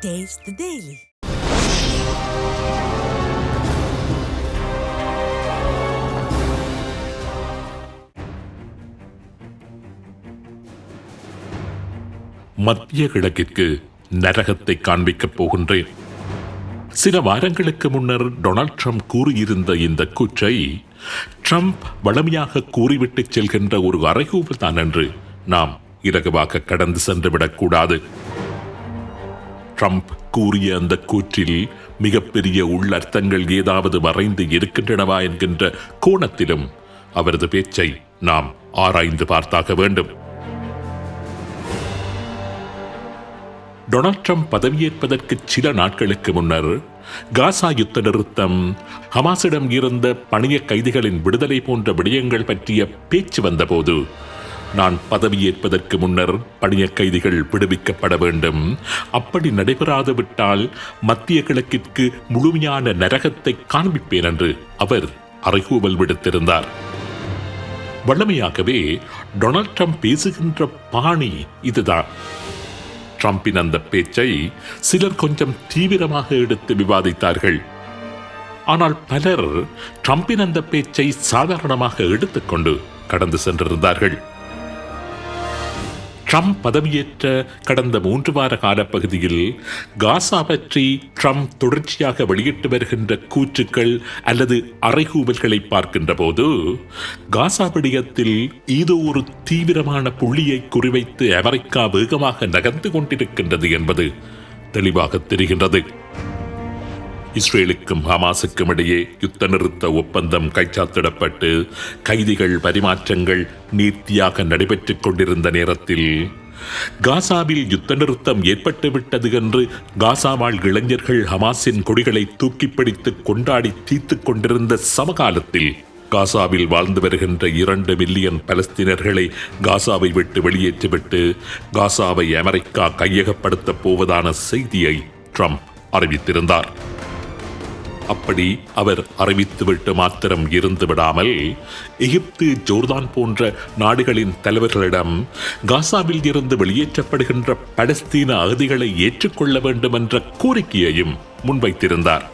Taste the Daily. மத்திய கிழக்கிற்கு நரகத்தை காண்பிக்கப் போகின்றேன் சில வாரங்களுக்கு முன்னர் டொனால்ட் ட்ரம்ப் கூறியிருந்த இந்த கூற்றை ட்ரம்ப் வளமையாக கூறிவிட்டு செல்கின்ற ஒரு அறைகூவல் தான் என்று நாம் இலகுவாக கடந்து சென்று விடக்கூடாது ட்ரம்ப் கூறிய அந்த கூற்றில் மிகப்பெரிய உள்ளர்த்தங்கள் ஏதாவது மறைந்து இருக்கின்றனவா என்கின்ற கோணத்திலும் அவரது பேச்சை நாம் ஆராய்ந்து பார்த்தாக வேண்டும். டொனால்ட் ட்ரம்ப் பதவியேற்பதற்கு சில நாட்களுக்கு முன்னர் காசா யுத்த நிறுத்தம் ஹமாஸிடம் இருந்த பணிய கைதிகளின் விடுதலை போன்ற விடயங்கள் பற்றிய பேச்சு வந்தபோது நான் பதவியேற்பதற்கு முன்னர் பணிய கைதிகள் விடுவிக்கப்பட வேண்டும். அப்படி நடைபெறாது விட்டால் மத்திய கிழக்கிற்கு முழுமையான நரகத்தை காண்பிப்பேன் என்று அவர் அறைகூவல் விடுத்திருந்தார். வல்லமையாகவே டொனால்ட் ட்ரம்ப் பேசுகின்ற பாணி இதுதான். ட்ரம்பின் அந்த பேச்சை சிலர் கொஞ்சம் தீவிரமாக எடுத்து விவாதித்தார்கள். ஆனால் பலர் ட்ரம்பின் அந்த பேச்சை சாதாரணமாக எடுத்துக்கொண்டு கடந்து சென்றிருந்தார்கள். ட்ரம்ப் பதவியேற்ற கடந்த மூன்று வார காலப்பகுதியில் காசா பற்றி ட்ரம்ப் தொடர்ச்சியாக வெளியிட்டு வருகின்ற கூற்றுக்கள் அல்லது அறைகூவல்களை பார்க்கின்ற போது காசா விடயத்தில் ஏதோ ஒரு தீவிரமான புள்ளியை குறிவைத்து அமெரிக்கா வேகமாக நகர்ந்து கொண்டிருக்கின்றது என்பது தெளிவாக தெரிகின்றது. இஸ்ரேலுக்கும் ஹமாஸுக்கும் இடையே யுத்த நிறுத்த ஒப்பந்தம் கைச்சாத்திடப்பட்டு கைதிகள் பரிமாற்றங்கள் நீர்த்தியாக நடைபெற்றுக் கொண்டிருந்த நேரத்தில் காசாவில் யுத்த நிறுத்தம் ஏற்பட்டுவிட்டது என்று காசா வாழ் இளைஞர்கள் ஹமாஸின் கொடிகளை தூக்கிப்பிடித்து கொண்டாடி தீர்த்துக் கொண்டிருந்த சமகாலத்தில் காசாவில் வாழ்ந்து வருகின்ற இரண்டு மில்லியன் பலஸ்தீனர்களை காசாவை விட்டு வெளியேற்றிவிட்டு காசாவை அமெரிக்கா கையகப்படுத்தப் போவதான செய்தியை ட்ரம்ப் அறிவித்திருந்தார். அப்படி அவர் அறிவித்துவிட்டு மாத்திரம் இருந்து விடாமல் எகிப்து ஜோர்தான் போன்ற நாடுகளின் தலைவர்களிடம் காசாவில் இருந்து வெளியேற்றப்படுகின்ற பலஸ்தீன அகதிகளை ஏற்றுக்கொள்ள வேண்டும் என்ற கோரிக்கையையும் முன்வைத்திருந்தார்.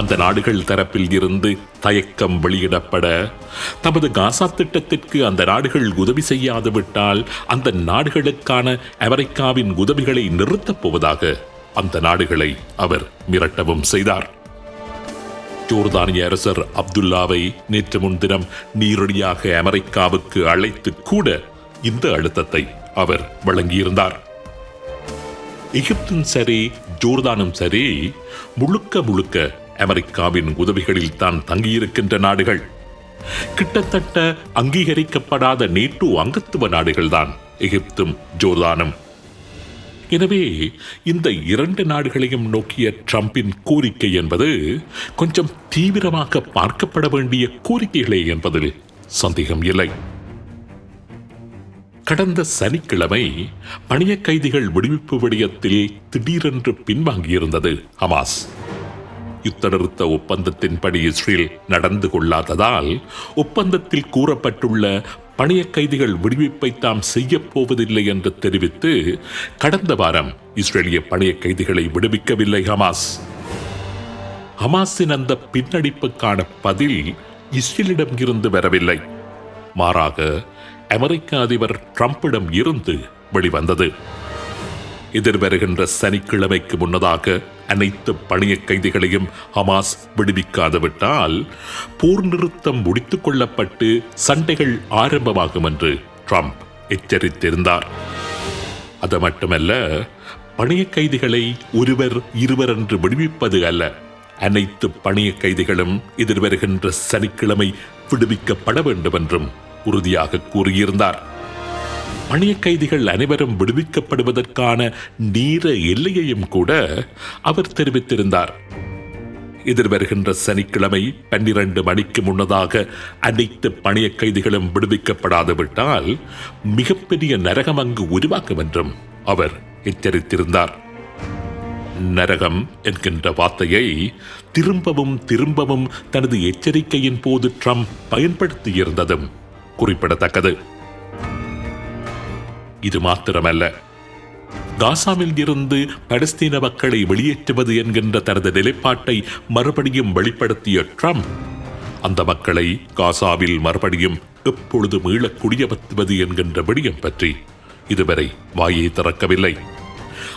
அந்த நாடுகள் தரப்பில் இருந்து தயக்கம் வெளியிடப்பட தமது காசா திட்டத்திற்கு அந்த நாடுகள் உதவி செய்யாது விட்டால் அந்த நாடுகளுக்கான அமெரிக்காவின் உதவிகளை நிறுத்தப் போவதாக அந்த நாடுகளை அவர் மிரட்டவும் செய்தார். ஜோர்தானிய அரசர் அப்துல்லாவை நேற்று முன்தினம் நேரடியாக அமெரிக்காவுக்கு அழைத்து கூட இந்த அழுத்தத்தை அவர் வழங்கியிருந்தார். எகிப்தும் சரி ஜோர்தானும் சரி முழுக்க முழுக்க அமெரிக்காவின் உதவிகளில் தான் தங்கியிருக்கின்ற நாடுகள். கிட்டத்தட்ட அங்கீகரிக்கப்படாத நேட்டோ அங்கத்துவ நாடுகள்தான் எகிப்தும் ஜோர்தானும். எனவே இந்த இரண்டு நாடுகளையும் நோக்கிய ட்ரம்பின் கோரிக்கை என்பது கொஞ்சம் தீவிரமாக பார்க்கப்பட வேண்டிய கோரிக்கைகளே என்பதில் சந்தேகம் இல்லை. கடந்த சனிக்கிழமை பணிய கைதிகள் விடுவிப்பு விடயத்தில் திடீரென்று பின்வாங்கியிருந்தது ஹமாஸ். யுத்த நிறுத்த ஒப்பந்தத்தின்படி இஸ்ரேல் நடந்து கொள்ளாததால் ஒப்பந்தத்தில் கூறப்பட்டுள்ள பணிய கைதிகள் விடுவிப்பை தாம் செய்யப்போவதில்லை என்று தெரிவித்து கடந்த வாரம் இஸ்ரேலிய பணிய கைதிகளை விடுவிக்கவில்லை ஹமாஸ். ஹமாஸின் அந்த பின்னடிப்புக்கான பதில் இஸ்ரேலிடம் இருந்து வரவில்லை. மாறாக அமெரிக்க அதிபர் டிரம்பிடம் இருந்து வெளிவந்தது. எதிர்வருகின்ற சனிக்கிழமைக்கு முன்னதாக அனைத்து பணிய கைதிகளையும் ஹமாஸ் விடுவிக்காதுவிட்டால் போர் நிறுத்தம் முடித்துக் கொள்ளப்பட்டு சண்டைகள் ஆரம்பமாகும் என்று ட்ரம்ப் எச்சரித்திருந்தார். அது மட்டுமல்ல பணிய கைதிகளை ஒருவர் இருவர் என்று விடுவிப்பது அல்ல. அனைத்து பணிய கைதிகளும் எதிர்வருகின்ற சனிக்கிழமை விடுவிக்கப்பட வேண்டும் என்றும் உறுதியாக கூறியிருந்தார். பணிய கைதிகள் அனைவரும் விடுவிக்கப்படுவதற்கான நீர எல்லையையும் கூட அவர் தெரிவித்திருந்தார். எதிர்வருகின்ற சனிக்கிழமை பன்னிரண்டு மணிக்கு முன்னதாக அனைத்து பணிய கைதிகளும் விடுவிக்கப்படாது விட்டால் மிகப்பெரிய நரகம் அங்கு உருவாக்கும் என்றும் அவர் எச்சரித்திருந்தார். நரகம் என்கின்ற வார்த்தையை திரும்பவும் திரும்பவும் தனது எச்சரிக்கையின் போது ட்ரம்ப் பயன்படுத்தியிருந்ததும் குறிப்பிடத்தக்கது. இது மாத்திரமல்ல. காசாவில் இருந்து பலஸ்தீன மக்களை வெளியேற்றுவது என்கின்ற தனது நிலைப்பாட்டை மறுபடியும் வெளிப்படுத்திய ட்ரம்ப் அந்த மக்களை காசாவில் மறுபடியும் எப்பொழுது மீள குடியமர்த்துவது என்கின்ற விடயம் பற்றி இதுவரை வாயை திறக்கவில்லை.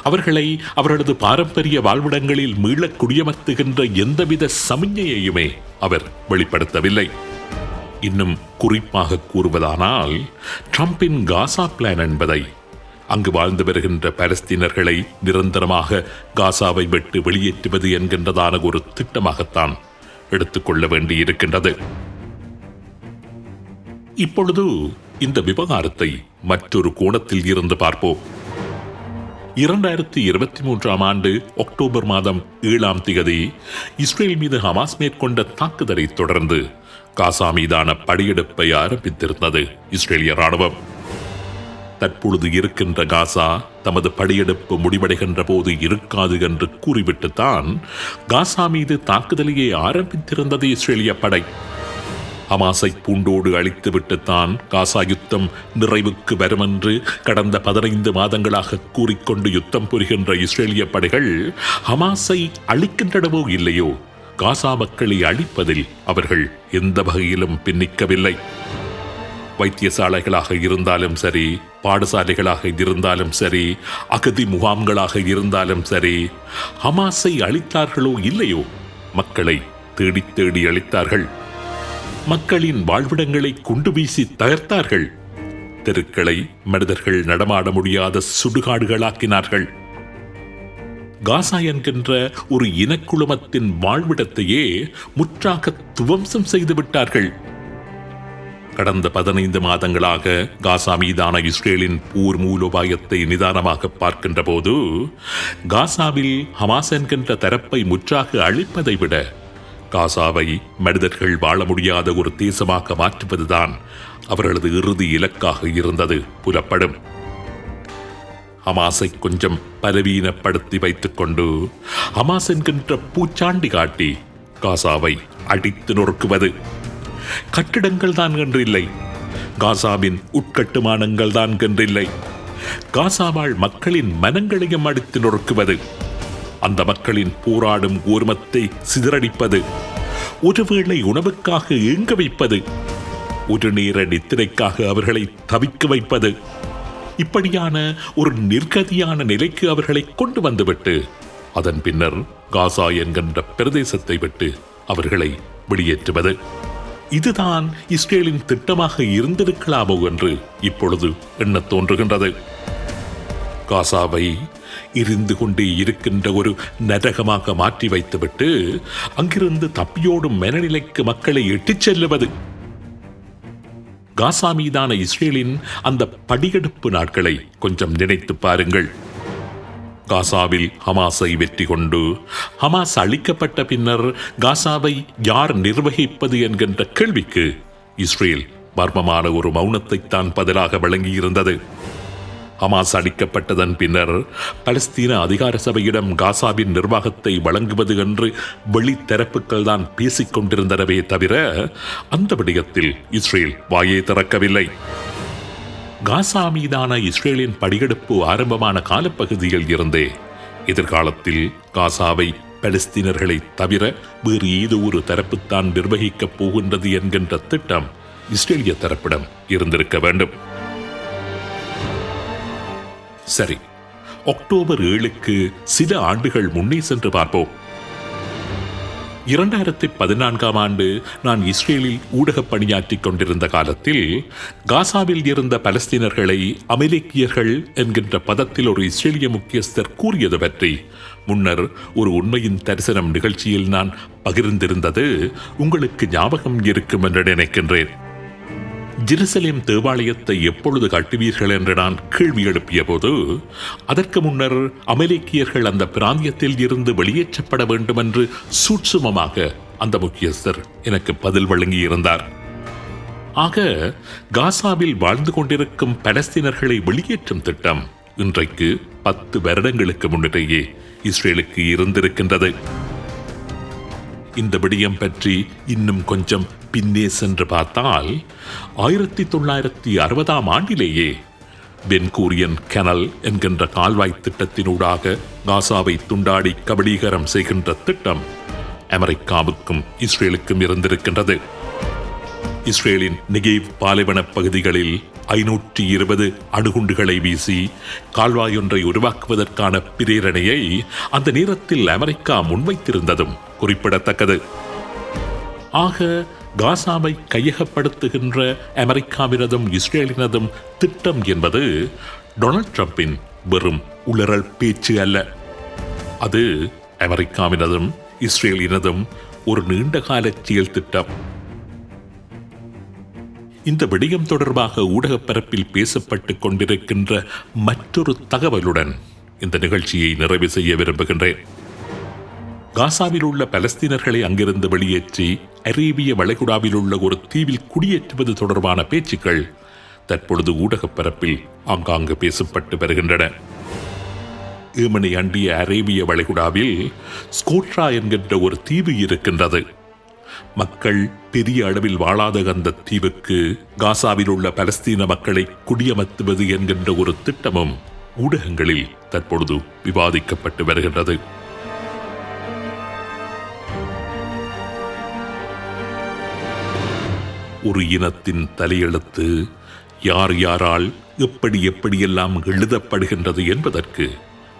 அவர்களை அவர்களது பாரம்பரிய வாழ்விடங்களில் மீள குடியமர்த்துகின்ற எந்தவித சமிஞ்ஞையுமே அவர் வெளிப்படுத்தவில்லை. இன்னும் குறிப்பாக கூறுவதானால் ட்ரம்பின் காசா பிளான் என்பதை அங்கு வாழ்ந்து வருகின்ற பாலஸ்தீனர்களை நிரந்தரமாக காசாவை விட்டு வெளியேற்றுவது என்கின்றதான ஒரு திட்டமாகத்தான் எடுத்துக்கொள்ள வேண்டியிருக்கின்றது. இப்பொழுது இந்த விவகாரத்தை மற்றொரு கோணத்தில் இருந்து பார்ப்போம். இரண்டாயிரத்தி இருபத்தி மூன்றாம் ஆண்டு அக்டோபர் மாதம் ஏழாம் திகதி இஸ்ரேல் மீது ஹமாஸ் மேற்கொண்ட தாக்குதலை தொடர்ந்து காசா மீதான படையெடுப்பை ஆரம்பித்திருந்தது இஸ்ரேலிய ராணுவம் தற்பொழுது இருக்கின்ற காசா தமது படையெடுப்பு முடிவடைகின்ற போது இருக்காது என்று கூறிவிட்டுத்தான் காசா மீது தாக்குதலையே ஆரம்பித்திருந்தது இஸ்ரேலிய படை. ஹமாஸை பூண்டோடு அழித்துவிட்டுத்தான் காசா யுத்தம் நிறைவுக்கு வருமென்று கடந்த பதினைந்து மாதங்களாக கூறிக்கொண்டு யுத்தம் புரிகின்ற இஸ்ரேலிய படைகள் ஹமாஸை அழிக்கின்றனவோ இல்லையோ காசா மக்களை அழிப்பதில் அவர்கள் எந்த வகையிலும் பின்னிக்கவில்லை. வைத்தியசாலைகளாக இருந்தாலும் சரி பாடசாலைகளாக இருந்தாலும் சரி அகதி முகாம்களாக இருந்தாலும் சரி ஹமாஸை அழித்தார்களோ இல்லையோ மக்களை தேடித் தேடி அழித்தார்கள். மக்களின் வாழ்விடங்களை குண்டு வீசி தகர்த்தார்கள். தெருக்களை மனிதர்கள் நடமாட முடியாத சுடுகாடுகளாக்கினார்கள். காசா என்கின்ற ஒரு இனக்குழுமத்தின் வாழ்விடத்தையே முற்றாக துவம்சம் செய்து விட்டார்கள். கடந்த பதினைந்து மாதங்களாக காசா மீதான இஸ்ரேலின் போர் மூலோபாயத்தை நிதானமாக பார்க்கின்ற போது காசாவில் ஹமாஸ் என்கின்ற தரப்பை முற்றாக அழிப்பதை விட காசாவை மனிதர்கள் வாழ முடியாத ஒரு தேசமாக மாற்றுவதுதான் அவர்களது இறுதி இலக்காக இருந்தது புலப்படும். ஹமாஸை கொஞ்சம் பலவீனப்படுத்தி வைத்துக் கொண்டு ஹமாஸ் என்கின்ற பூச்சாண்டி காட்டி காசாவை அடித்து நொறுக்குவது. கட்டிடங்கள் தான் என்றில்லை. காசாவின் உட்கட்டுமானங்கள் தான் என்றில்லை. காசாவாழ் மக்களின் மனங்களையும் அடித்து நொறுக்குவது. அந்த மக்களின் போராடும் ஊர்மத்தை சிதறடிப்பது. ஒருவேளை உணவுக்காக ஏங்க வைப்பது. ஒரு நேர நித்திரைக்காக அவர்களை தவிக்க வைப்பது. இப்படியான ஒரு நிர்கதியான நிலைக்கு அவர்களை கொண்டு வந்துவிட்டு அதன் பின்னர் காசா என்கின்ற பிரதேசத்தை விட்டு அவர்களை வெளியேற்றுவது. இதுதான் இஸ்ரேலின் திட்டமாக இருந்திருக்கலாமோ என்று இப்பொழுது எண்ணத் தோன்றுகின்றது. காசாவை இருந்து கொண்டே இருக்கின்ற ஒரு நரகமாக மாற்றி வைத்துவிட்டு அங்கிருந்து தப்பியோடும் மனநிலைக்கு மக்களை எட்டிச் செல்லுவது. காசா மீதான இஸ்ரேலின் அந்த படியெடுப்பு நாட்களை கொஞ்சம் நினைத்து பாருங்கள். காசாவில் ஹமாஸை வெற்றி கொண்டு ஹமாஸ் அழிக்கப்பட்ட பின்னர் காசாவை யார் நிர்வகிப்பது என்கின்ற கேள்விக்கு இஸ்ரேல் மர்மமான ஒரு மௌனத்தைத்தான் பதிலாக வழங்கியிருந்தது. ஹமாஸ் அடிக்கப்பட்டதன் பின்னர் பலஸ்தீன அதிகார சபையிடம் காசாவின் நிர்வாகத்தை வழங்குவது என்று வெளித்தரப்புகள் தான் பேசிக் கொண்டிருந்தனவே தவிர அந்த விடயத்தில் இஸ்ரேல் வாயை திறக்கவில்லை. காசா மீதான இஸ்ரேலின் படியெடுப்பு ஆரம்பமான காலப்பகுதியில் இருந்தே எதிர்காலத்தில் காசாவை பலஸ்தீனர்களை தவிர வேறு ஏதோ ஒரு தரப்புத்தான் நிர்வகிக்கப் போகின்றது என்கின்ற திட்டம் இஸ்ரேலிய தரப்பிடம் இருந்திருக்க வேண்டும். சரி அக்டோபர் ஏழுக்கு சில ஆண்டுகள் முன்னே சென்று பார்ப்போம். இரண்டாயிரத்தி பதினான்காம் ஆண்டு நான் இஸ்ரேலில் ஊடகப் பணியாற்றிக் கொண்டிருந்த காலத்தில் காசாவில் இருந்த பலஸ்தீனர்களை அமெரிக்கியர்கள் என்கின்ற பதத்தில் ஒரு இஸ்ரேலிய முக்கியஸ்தர் கூறியது பற்றி முன்னர் ஒரு உண்மையின் தரிசனம் நிகழ்ச்சியில் நான் பகிர்ந்திருந்தது உங்களுக்கு ஞாபகம் இருக்கும் என்று நினைக்கின்றேன். ஜெருசலேம் தேவாலயத்தை எப்பொழுது கட்டுவீர்கள் என்று நான் கேள்வி எழுப்பிய போது அதற்கு முன்னர் அமெரிக்கியர்கள் அந்த பிராந்தியத்தில் இருந்து வெளியேற்றப்பட வேண்டும் என்று சூட்சுமமாக அந்த முக்கியஸ்தர் எனக்கு பதில் வழங்கியிருந்தார். ஆக காசாவில் வாழ்ந்து கொண்டிருக்கும் பலஸ்தீனர்களை வெளியேற்றும் திட்டம் இன்றைக்கு பத்து வருடங்களுக்கு முன்னிலேயே இஸ்ரேலுக்கு இருந்திருக்கின்றது. இந்த விடயம் பற்றி இன்னும் கொஞ்சம் பின்னே சென்று பார்த்தால் ஆயிரத்தி தொள்ளாயிரத்தி அறுபதாம் ஆண்டிலேயே பென்கூரியன் கெனல் என்கின்ற கால்வாய் திட்டத்தினூடாக காசாவை துண்டாடி கபடீகரம் செய்கின்ற திட்டம் அமெரிக்காவுக்கும் இஸ்ரேலுக்கும் இருந்திருக்கின்றது. இஸ்ரேலின் நிகேவ் பாலைவன பகுதிகளில் ஐநூற்றி இருபது அணுகுண்டுகளை வீசி கால்வாயொன்றை உருவாக்குவதற்கான பிரேரணையை அந்த நேரத்தில் அமெரிக்கா முன்வைத்திருந்ததும் குறிப்பிடத்தக்கது. ஆக காசாவை கையகப்படுத்துகின்ற அமெரிக்காவினதும் இஸ்ரேலினதும் திட்டம் என்பது டொனால்ட் ட்ரம்பின் வெறும் உளறல் பேச்சு அல்ல. அது அமெரிக்காவினதும் இஸ்ரேலினதும் ஒரு நீண்டகால செயல் திட்டம். இந்த விடயம் தொடர்பாக ஊடகப் பரப்பில் கொண்டிருக்கின்ற மற்றொரு தகவலுடன் இந்த நிகழ்ச்சியை நிறைவு செய்ய விரும்புகின்றேன். காசாவில் உள்ள பலஸ்தீனர்களை அங்கிருந்து வெளியேற்றி அரேபிய வளைகுடாவில் உள்ள ஒரு தீவில் குடியேற்றுவது தொடர்பான பேச்சுக்கள் தற்பொழுது ஊடகப் பரப்பில் ஆங்காங்கு பேசப்பட்டு வருகின்றன. ஏமனை அண்டிய அரேபிய வளைகுடாவில் ஸ்கோட்ரா என்கின்ற ஒரு தீவு இருக்கின்றது. மக்கள் பெரிய அளவில் வாழாத அந்த தீவுக்கு காசாவில் உள்ள பலஸ்தீன மக்களை குடியமர்த்துவது என்கின்ற ஒரு திட்டமும் ஊடகங்களில் தற்பொழுது விவாதிக்கப்பட்டு வருகின்றது. ஒரு இனத்தின் தலையெழுத்து யார் யாரால் எப்படி எப்படியெல்லாம் எழுதப்படுகின்றது என்பதற்கு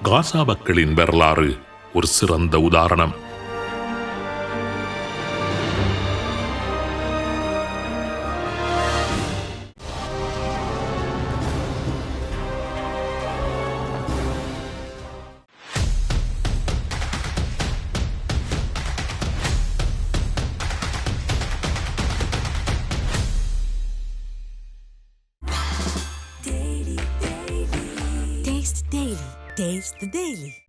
காசா மக்களின் வரலாறு ஒரு சிறந்த உதாரணம். Leaves the Daily.